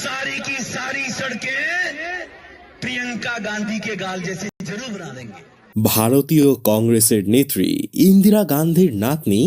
सारी की सारी सड़कें प्रियंका गांधी के गाल जैसी जरूर बना देंगे ভারতীয় কংগ্রেসের নেত্রী ইন্দিরা গান্ধীর নাতনি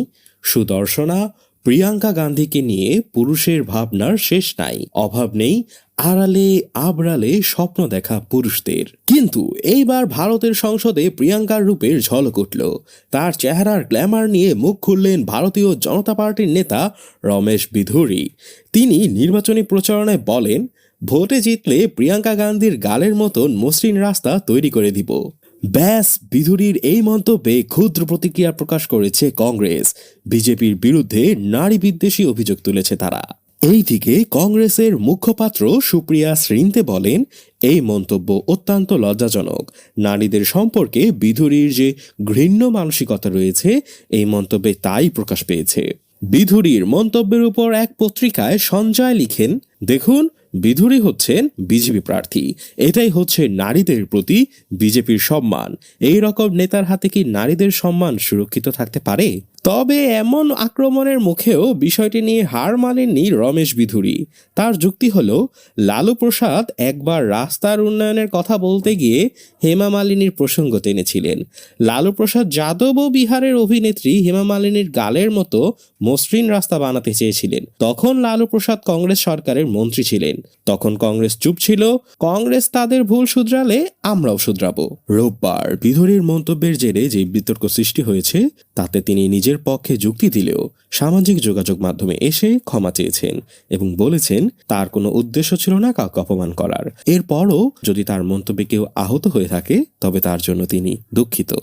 সুদর্শনা প্রিয়াঙ্কা গান্ধীকে নিয়ে পুরুষের ভাবনার শেষ নাই। অভাব নেই, আড়ালে আবড়ালে স্বপ্ন দেখা পুরুষদের। কিন্তু এইবার ভারতের সংসদে প্রিয়াঙ্কার রূপের ঝলক উঠল। তার চেহারার গ্ল্যামার নিয়ে মুখ খুললেন ভারতীয় জনতা পার্টির নেতা রমেশ বিধুরি। তিনি নির্বাচনী প্রচারণায় বলেন, ভোটে জিতলে প্রিয়াঙ্কা গান্ধীর গালের মতন মসৃণ রাস্তা তৈরি করে দিব। ব্যাস, বিধুরীর এই মন্তব্যে ক্ষুদ্র প্রতিক্রিয়া প্রকাশ করেছে কংগ্রেস। বিজেপির বিরুদ্ধে নারী বিদ্বেষী অভিযোগ তুলেছে তারা। এইদিকে কংগ্রেসের মুখপাত্র সুপ্রিয়া শ্রীন্তে বলেন, এই মন্তব্য অত্যন্ত লজ্জাজনক। নারীদের সম্পর্কে বিধুরীর যে ঘৃণ্য মানসিকতা রয়েছে, এই মন্তব্যে তাই প্রকাশ পেয়েছে। বিধুরীর মন্তব্যের উপর এক পত্রিকায় সঞ্জয় লিখেন, দেখুন বিধুরি হচ্ছেন বিজেপি প্রার্থী। এটাই হচ্ছে নারীদের প্রতি বিজেপির সম্মান। এই রকম নেতার হাতে কি নারীদের সম্মান সুরক্ষিত থাকতে পারে? তবে এমন আক্রমণের মুখেও বিষয়টি নিয়ে হার মানেননি রমেশ বিধুরি। তার যুক্তি হল লালু প্রসাদ একবার রাস্তার উন্নয়নের কথা বলতে গিয়ে হেমা মালিনীর প্রসঙ্গ টেনেছিলেন। লালু প্রসাদ যাদব ও বিহারের অভিনেত্রী হেমা মালিনীর গালের মতো মসৃণ রাস্তা বানাতে চেয়েছিলেন। তখন লালু প্রসাদ কংগ্রেস সরকারের মন্ত্রী ছিলেন। তখন কংগ্রেস চুপ ছিল, কংগ্রেস তাদের ভুল শুধরালে আমরাও শুধরাবো। রোববার বিধুরির মন্তব্যের জেরে যে বিতর্ক সৃষ্টি হয়েছে, তাতে তিনি নিজের পক্ষে যুক্তি দিলেও সামাজিক যোগাযোগ মাধ্যমে এসে ক্ষমা চেয়েছেন এবং বলেছেন, তার কোনো উদ্দেশ্য ছিল না কাউকে অপমান করার। এরপরও যদি তার মন্তব্যে কেউ আহত হয়ে থাকে, তবে তার জন্য তিনি দুঃখিত।